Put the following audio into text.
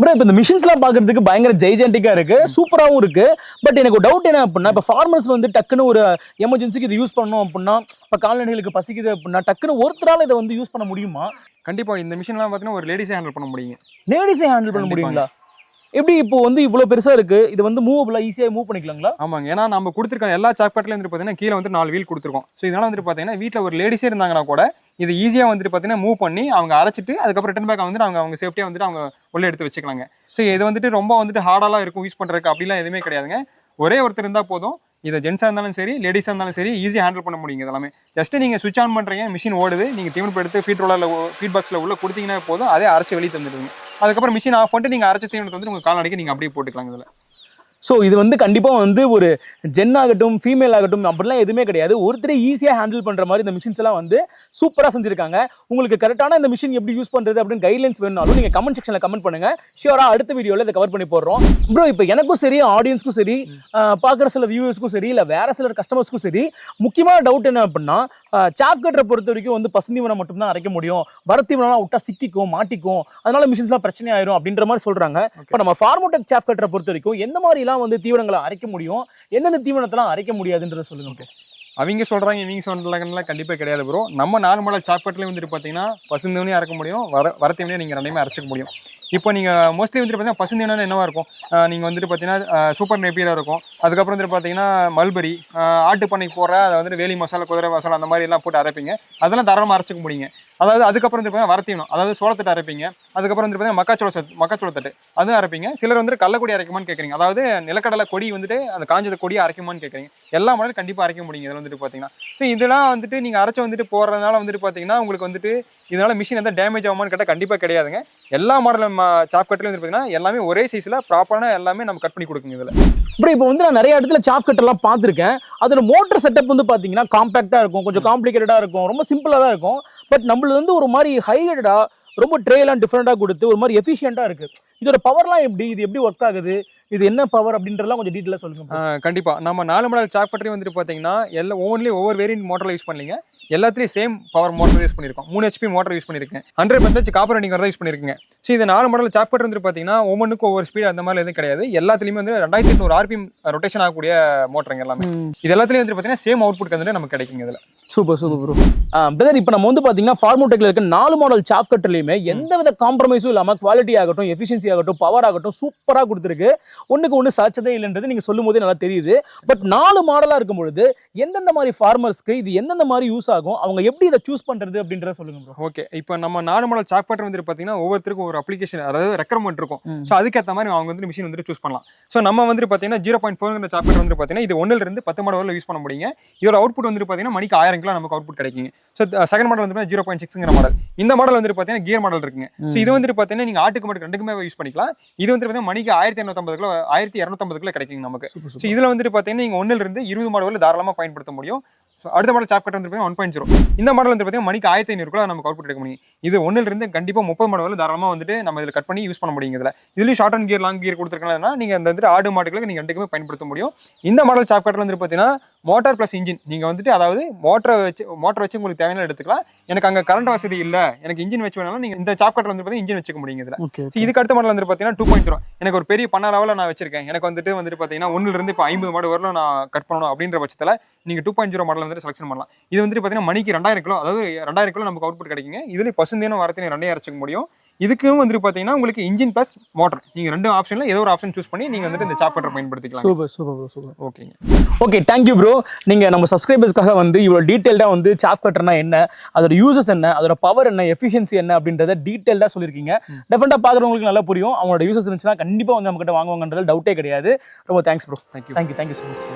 Bro இப்போ இந்த மிஷின்ஸ்லாம் பார்க்கறதுக்கு பயங்கர ஜெய்ஜென்டிக்காக இருக்கு. சூப்பராகவும் இருக்கு. பட் எனக்கு டவுட் என்ன அப்படின்னா இப்போ ஃபார்மர்ஸ் வந்து டக்குன்னு ஒரு எமர்ஜென்சிக்கு இதை யூஸ் பண்ணணும் அப்படின்னா இப்போ கால்நடைகளுக்கு பசிக்குது அப்படின்னா டக்குன்னு ஒருத்தரால இதை வந்து யூஸ் பண்ண முடியுமா? கண்டிப்பா இந்த மிஷின்லாம் பார்த்தீங்கன்னா ஒரு லேடிஸே ஹேண்டில் பண்ண முடியுங்க லேடிஸே ஹேண்டில் பண்ண. முடியுங்களா? எப்படி இப்போ வந்து இவ்வளோ பெருசா இருக்கு? இது வந்து மூவபிளா ஈஸியாக மூவ் பண்ணிக்கலாங்களா? ஆமாங்க. ஏன்னா நம்ம கொடுத்துருக்க எல்லா சாக்பேட்லையும் வந்து பார்த்தீங்கன்னா கீழே வந்து நாலு வீல் கொடுத்துருக்கோம். ஸோ இதனால வந்துட்டு பார்த்தீங்கன்னா வீட்டில் ஒரு லேடிஸே இருந்தாங்கன்னா கூட இது ஈஸியாக வந்துட்டு பார்த்தீங்கன்னா மூவ் பண்ணி அவங்க அரைச்சிட்டு அதுக்கப்புறம் ரிட்டன் பேக் வந்துட்டு அவங்க அவங்க சேஃப்டியாக வந்துட்டு அவங்க உள்ளே எடுத்து வச்சுக்கலாங்க. ஸோ இது வந்துட்டு ரொம்ப வந்துட்டு ஹார்டாலாம் இருக்கும் யூஸ் பண்ணுறதுக்கு அப்படிலாம் எதுவுமே கிடையாதுங்க. ஒரே ஒருத்தர் இருந்தால் போதும். இதை ஜென்ஸாக இருந்தாலும் சரி லேடிஸாக இருந்தாலும் சரி ஈஸியாக ஹேண்டில் பண்ண முடியுங்க இதெல்லாமே. ஜஸ்ட்டு நீங்கள் சுவிச் ஆன் பண்ணுறீங்க மிஷின் ஓடுது நீங்கள் தீவனம் எடுத்து ஃபீட் ரோலரில் ஃபீட் பாக்ஸில் உள்ள கொடுத்தீங்கன்னா போதும் அதே அரைச்சி வெளியே தந்துடுங்க அதுக்கப்புறம் மிஷின் ஆஃப் பண்ணிட்டு நீங்கள் அரைச்சி தீவனத்தை வந்து உங்கள் கால்நடைக்கு நீங்கள் அப்படியே போட்டுக்கலாங்க இதில். ஸோ இது வந்து கண்டிப்பாக வந்து ஒரு ஜென் ஆகட்டும் ஃபீமேல் ஆகட்டும் அப்படிலாம் எதுவுமே கிடையாது. ஒருத்தரே ஈஸியாக ஹேண்டில் பண்ணுற மாதிரி இந்த மிஷின்ஸ் எல்லாம் வந்து சூப்பராக செஞ்சிருக்காங்க. உங்களுக்கு கரெக்டான இந்த மிஷின் எப்படி யூஸ் பண்ணுறது அப்படின்னு கைட்லைன்ஸ் வேணும்னாலும் நீங்கள் கமெண்ட் செக்ஷனில் கமெண்ட் பண்ணுங்க. ஷியோராக அடுத்த வீடியோவில் இதை கவர் பண்ணி போடுறோம். ப்ரோ இப்போ எனக்கும் சரி ஆடியன்ஸ்க்கும் சரி பார்க்குற சில வியூவர்ஸ்க்கும் சரி இல்லை வேற சில கஸ்டமர்ஸ்க்கும் சரி முக்கியமான டவுட் என்ன அப்படின்னா சாஃப் கட்டரை பொறுத்த வரைக்கும் வந்து பசுந்தீவனம் மட்டும்தான் அரைக்க முடியும். வரத்தீவனம்லாம் விட்டா சிக்கிக்கும் மாட்டிக்கும். அதனால மிஷின்ஸ்லாம் பிரச்சனை ஆயிரும் அப்படின்ற மாதிரி சொல்றாங்க. இப்போ நம்ம ஃபார்மோடெக் சாஃப் கட்டரை பொறுத்த வரைக்கும் எந்த எப்படிலாம் வந்து தீவனங்களை அரைக்க முடியும். எந்தெந்த தீவனத்தெல்லாம் அரைக்க முடியாதுன்றத சொல்லுங்க ஓகே அவங்க சொல்கிறாங்க இவங்க சொல்கிறாங்கன்னா கண்டிப்பாக கிடையாது ப்ரோ நம்ம நாலு மாடல் சாக்லேட்லேயும் வந்துட்டு பார்த்தீங்கன்னா பசுந்தவனையும் அரைக்க முடியும் வர வரத்தவனையும் நீங்கள் ரெண்டையுமே அரைச்சிக்க முடியும். இப்போ நீங்கள் மோஸ்ட்லி வந்துட்டு பார்த்தீங்கன்னா பசுந்தவனா என்னவா இருக்கும்? நீங்கள் வந்துட்டு பார்த்தீங்கன்னா சூப்பர் நெப்பியராக இருக்கும். அதுக்கப்புறம் வந்துட்டு பார்த்தீங்கன்னா மல்பரி ஆட்டு பண்ணைக்கு போடுற அதை வந்துட்டு வேலி மசாலா குதிரை மசாலா அந்த மாதிரி எல்லாம் போட்டு அரைப்பீங்க. அதெல்லாம் தாராளமாக அரைச்சிக்க முடியுங்க. அதாவது அதுக்கப்புறம் வந்து பார்த்தீங்கன்னா வரத்தீவனம் அதாவது சோளத்தட்டு அரைப்பீங்க. அதுக்கப்புறம் வந்து பார்த்தீங்கன்னா மக்காச்சோள சத்து மக்காச்சோள தட்டு. அதுவும் அரைப்பீங்க. சிலர் வந்துட்டு கள்ளக்கொடி அரைக்குமான்னு கேட்குறீங்க அதாவது நிலக்கடலை கொடி வந்துட்டு அந்த காஞ்சத கொடியை அரைக்குமான்னு கேட்குறீங்க எல்லா மாடலும் கண்டிப்பாக அரைக்க முடியும் இதில் வந்துட்டு பார்த்தீங்கன்னா ஸோ இதெல்லாம் வந்துட்டு நீங்கள் அரைச்சி வந்துட்டு போடுறதுனால வந்துட்டு பார்த்தீங்கன்னா உங்களுக்கு வந்துட்டு இதனால் மிஷின் எதாவது டேமேஜ் ஆகுமான்னு கேட்டால் கண்டிப்பாக கிடையாதுங்க. எல்லா மாடலும் சாப் கட்லையும் வந்து பார்த்தீங்கன்னா எல்லாமே ஒரே சைஸில் ப்ராப்பரான எல்லாமே நம்ம கட் பண்ணி கொடுக்குங்க இதில். ப்ரோ இப்போ வந்து நான் நிறைய இடத்துல சாப் கட்டெல்லாம் பார்த்துருக்கேன். அதோட மோட்டர் செட்டப் வந்து பார்த்தீங்கன்னா காம்பேக்டாக இருக்கும். கொஞ்சம் காம்ப்ளிகேட்டடாக இருக்கும். ரொம்ப சிம்பிளாக தான் இருக்கும். பட் நம்மளது வந்து ஒரு மாதிரி ஹைலைட்டடாக ரொம்ப ட்ரேலாம் டிஃப்ரெண்ட்டாக கொடுத்து ஒரு மாதிரி எஃபிஷியண்ட்டாக இருக்குது இதோட பவர்லாம் எப்படி? இது எப்படி ஒர்க் ஆகுது? இது என்ன பவர் அப்படின்றதெல்லாம் கொஞ்சம் டீட்டெயிலாக சொல்லுங்க bro. கண்டிப்பாக நம்ம நாலு மாடல் சாக் பட்டரி வந்துட்டு பார்த்தீங்கன்னா எல்லா ஒவ்வொன்றிலையும் ஒவ்வொரு வேரியன்ட் மோட்டரில் யூஸ் பண்ணீங்க எல்லாத்துலேயும் சேம் பவர் மோட்டர் யூஸ் பண்ணியிருக்கோம் மூணு ஹெச்பி மோட்டர் யூஸ் பண்ணியிருக்கேன் ஹண்ட்ரட் பர்சன்டேஜ் காப்பர் ரன்னிங் தான் யூஸ் பண்ணியிருக்கீங்க ஸோ இந்த நாலு மாடல் சாக் பட்டர் வந்துட்டு பார்த்தீங்கன்னா ஒவ்வொன்றுக்கும் ஒவ்வொரு ஸ்பீட் அந்த மாதிரி எதுவும் கிடையாது. எல்லாத்துலேயுமே வந்து ரெண்டாயிரத்தி எட்நூறு ஆர்பிஎம் ரொட்டேஷன் ஆகக்கூடிய மோட்டருங்க எல்லாமே. இது எல்லாத்துலேயும் வந்துட்டு பார்த்தீங்கன்னா சேம் அவுட்புட் வந்துட்டு நமக்கு கிடைக்குங்க இதில். சூப்பர் சூப்பர் ப்ரோ பிரதர் இப்போ நம்ம வந்து பார்த்தீங்கன்னா ஃபார்மோடெக்ல இருக்க நாலு மாடல் சாப் கட்டர்லையுமே எந்த வித காம்ப்ரமைஸும் இல்லாமல் குவாலிட்டி ஆகட்டும் எஃபிஷியன்சி ஆகட்டும் பவர் ஆகட்டும் சூப்பராக கொடுத்துருக்கு. ஒன்றுக்கு ஒன்று சாச்சதே இல்லைன்றது நீங்கள் சொல்லும் போதே நல்லா தெரியுது. பட் நாலு மாடலாக இருக்கும் பொழுது எந்தெந்த மாதிரி ஃபார்மர்ஸ்க்கு இது எந்தெந்த மாதிரி யூஸ் ஆகும் அவங்க எப்படி இதை சூஸ் பண்ணுறது அப்படின்றத சொல்லுங்க ப்ரோ ஓகே இப்போ நம்ம நாலு மாடல் சாக் பட்டர் வந்துட்டு பார்த்தீங்கன்னா ஒவ்வொருத்தருக்கும் ஒரு அப்ளிகேஷன் அதாவது ரெக்கமெண்ட் இருக்கும். ஸோ அதுக்கேற்ற மாதிரி அவங்க வந்து மிஷின் வந்துட்டு சூஸ் பண்ணலாம். ஸோ நம்ம வந்துட்டு பார்த்தீங்கன்னா ஜீரோ பாயிண்ட் ஃபோர்ங்கிற சாக் பட்டர் வந்துட்டு பார்த்தீங்கன்னா இது ஒன்றில் இருந்து பத்து மாடல் யூஸ் பண்ண முடியுங்க. இதோட அவுட்புட் வந்துட்டு பார்த்தீங்கன்னா மணிக்கு ஆயிரம் கிலோ நமக்கு அவுட்புட் கிடைக்குங்க. ஸோ செகண்ட் மாடல் வந்து ஜீரோ பாயிண்ட் சிக்ஸ்ங்கிற மாடல் இந்த மாடல் வந்துட்டு பார்த்தீங்கன்னா கியர் மாடல் இருக்குங்க. ஸோ இது வந்துட்டு பார்த்தீங்கன்னா நீங்கள் ஆட்டுக்கு மட்டும் ரெண்டுக்குமே யூஸ் பண்ணிக்கலாம். இது வந்துட்டு பார்த்தீங்கன்னா மணிக்கு ஆயிரத்தி இரநூத்தம்பது கிலோ ஆயிரத்தி இரநூத்தம்பது கிலோ கிடைக்குங்க நமக்கு. ஸோ இதில் வந்துட்டு பார்த்தீங்கன்னா நீங்கள் இருந்து இருபது மாடல் தாராளமாக பயன்படுத்த முடியும். ஸோ அடுத்த மாடல் சாப் கட்டர் வந்து ஒன் பாயிண்ட் ஜீரோ இந்த மாடல் வந்து பார்த்தீங்கன்னா மணிக்கு ஆயிரத்தி ஐநூறு கூட நமக்கு அவுட்புட் எடுக்க முடியும். இது ஒன்றில் இருந்து கண்டிப்பாக முப்பது மாடல் தாராளமாக வந்துட்டு நம்ம இதில் கட் பண்ணி யூஸ் பண்ண முடியும் இதில். இதுலேயும் short and gear long gear கொடுத்துருக்கீங்கன்னா நீங்கள் அந்த வந்துட்டு ஆடு மாடுகளுக்கு நீங்கள் ரெண்டுக்குமே பயன்படுத்த முடியும். இந்த மாடல் சாப் கட்டர் வந்து பார்த்தீங்கன்னா மோட்டார் ப்ளஸ் இன்ஜின் நீங்கள் வந்துட்டு அதாவது மோட்டரை வச்சு மோட்டர் வச்சு உங்களுக்கு தேவையான எடுத்துக்கலாம். எனக்கு அங்கே கரண்ட் வசதி இல்லை. எனக்கு இன்ஜின் வச்சு வேணாலும் நீங்கள் இந்த சாப் கட்டர் வந்து பார்த்தீங்கன்னா இன்ஜின் வச்சுக்க முடியும் இதில். ஸோ இதுக்கு அடுத்த மாடல் வந்து பார்த்தீங்கன்னா டூ பாயிண்ட் ஜீரோ எனக்கு ஒரு பெரிய பண்ண லெவலில் நான் வச்சிருக்கேன். எனக்கு வந்துட்டு வந்துட்டு பார்த்தீங்கன்னா ஒன்றுல இருந்து இப்போ ஐம்பது மாடு வரலும் நான் கட் பண்ணணும் அப்படின்ற பட்சத்தில் நீங்கள் டூ பாயிண்ட் ஜீரோ மாடல் வந்துட்டு செலக்ஷன் பண்ணலாம். இது வந்துட்டு பார்த்தீங்கன்னா மணிக்கு ரெண்டாயிரம் கிலோ அதாவது ரெண்டாயிரம் கிலோ நமக்கு அவுட்புட் கிடைக்குங்க. இதுலேயும் பசுந்தேனும் வரத்தையும் ரெண்டையும் அரைச்சிக்க முடியும். இதுக்கும் வந்துட்டு பார்த்தீங்கன்னா உங்களுக்கு இன்ஜின் ப்ளஸ் மோட்டர் நீங்கள் ரெண்டு ஆப்ஷனில் ஏதோ ஒரு ஆப்ஷன் சூஸ் பண்ணி நீங்கள் வந்துட்டு இந்த சாப் கட்டர் பயன்படுத்திக்கலாம் சூப்பர் சூப்பர் ப்ரோ சூப்பர் ஓகேங்க. ஓகே தேங்க்யூ ப்ரோ நீங்கள் நம்ம சப்ஸ்கிரைபர்ஸ்க்காக வந்து இவ்வளோ டீட்டெயில்டாக வந்து சாப் கட்டர்னா என்ன அதோட யூசஸ் என்ன அதோட பவர் என்ன எஃபிஷியன்சி என்ன அப்படின்றத டீட்டெயில்டாக சொல்லியிருக்கீங்க. டெஃபினட்டாக பார்க்குறவங்களுக்கு நல்லா புரியும். அவங்களோட யூசஸ் இருந்துச்சுன்னா கண்டிப்பாக வந்து நம்மகிட்ட வாங்குவாங்கன்றது டவுட்டே கிடையாது. ரொம்ப thanks bro thank you thank you thank you so much